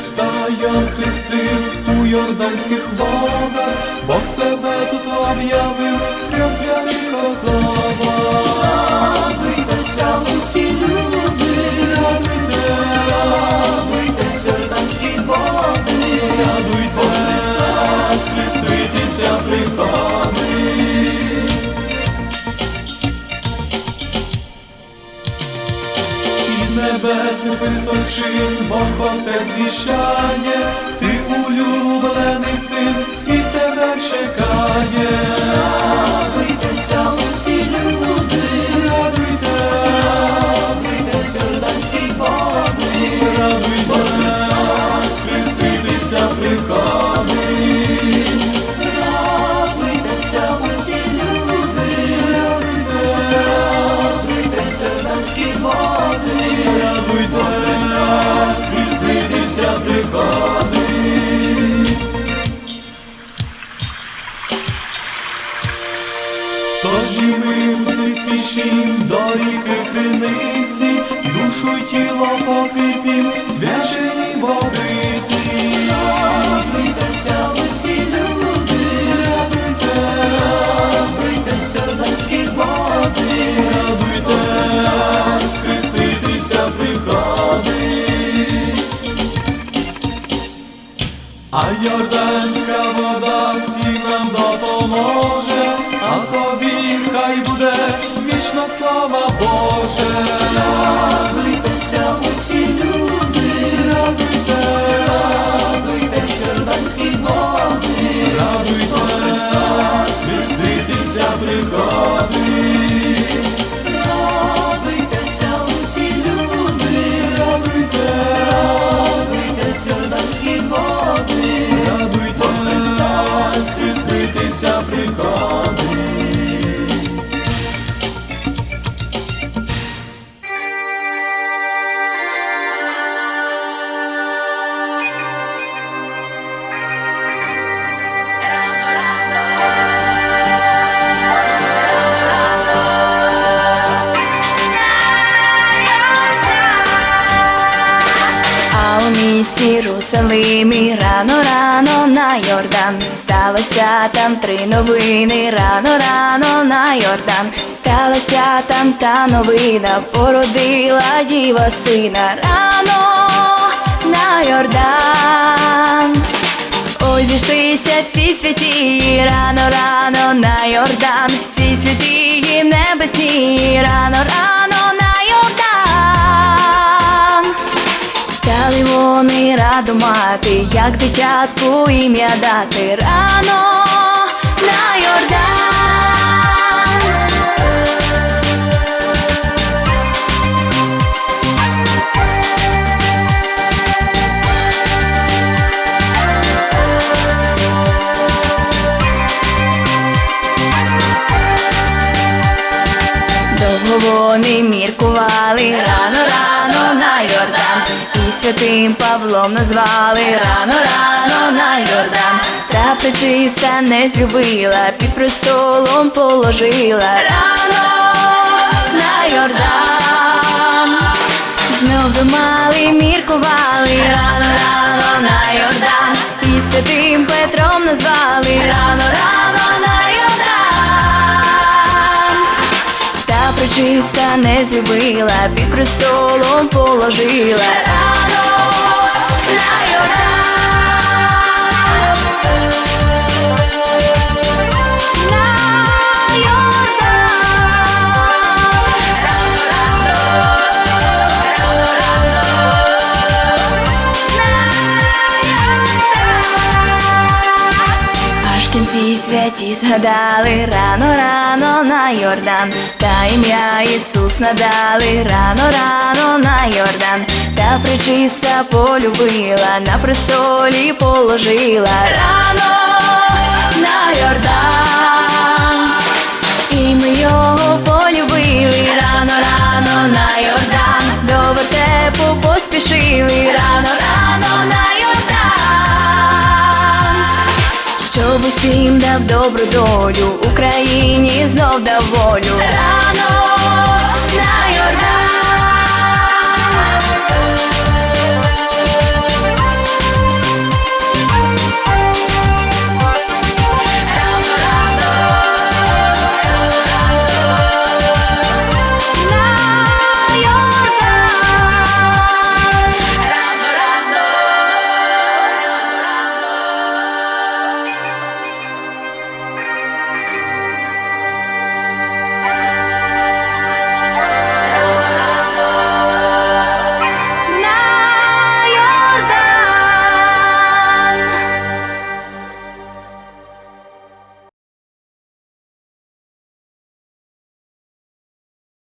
Христа хрестив у йорданських водах, Бог себе тут об'явив, небесних височин Бог Отець віщає, ти улюблений син, світ тебе чекає. Тож і ми усі спішім до ріки криниці, душу й тіло покипім, свячені водиці. радуйтеся усі люди, Радуйте, Йорданські води, радуйте, Христос, хреститися. А Йорданська вода всім нам допоможе, а тобі вічна слава Боже. радуйтеся усі люди, Радуйте, радуйтесь, Йорданські води, радуйте, Христос, хреститися приходить. радуйтеся усі люди, Радуйте, радуйтесь, Йорданські води, радуйте, Христос, хреститися приходить. Місті Єрусалимі рано рано на Йордан. Сталося там три новини. Рано рано на Йордан. Сталося там та новина, породила діва сина. Рано на Йордан. Ой, зійшлися всі святі, рано, рано на Йордан, всі святі небесні, рано, рано радомати, як дитятку ім'я дати рано на Йордан. Довго вони міркували святим Павлом назвали рано, рано на Йордан. Та причиста не злюбила, під престолом положила рано на Йордан. Знов думали, міркували рано, рано на Йордан, і святим Петром назвали рано, рано на Йордан. Та причиста не злюбила, під престолом положила рано святі згадали рано, рано на Йордан, та ім'я Ісус надали рано, рано на Йордан, та причиста полюбила, на престолі положила. Рано усім дав добру долю, Україні знов доволю. Рано на Йордан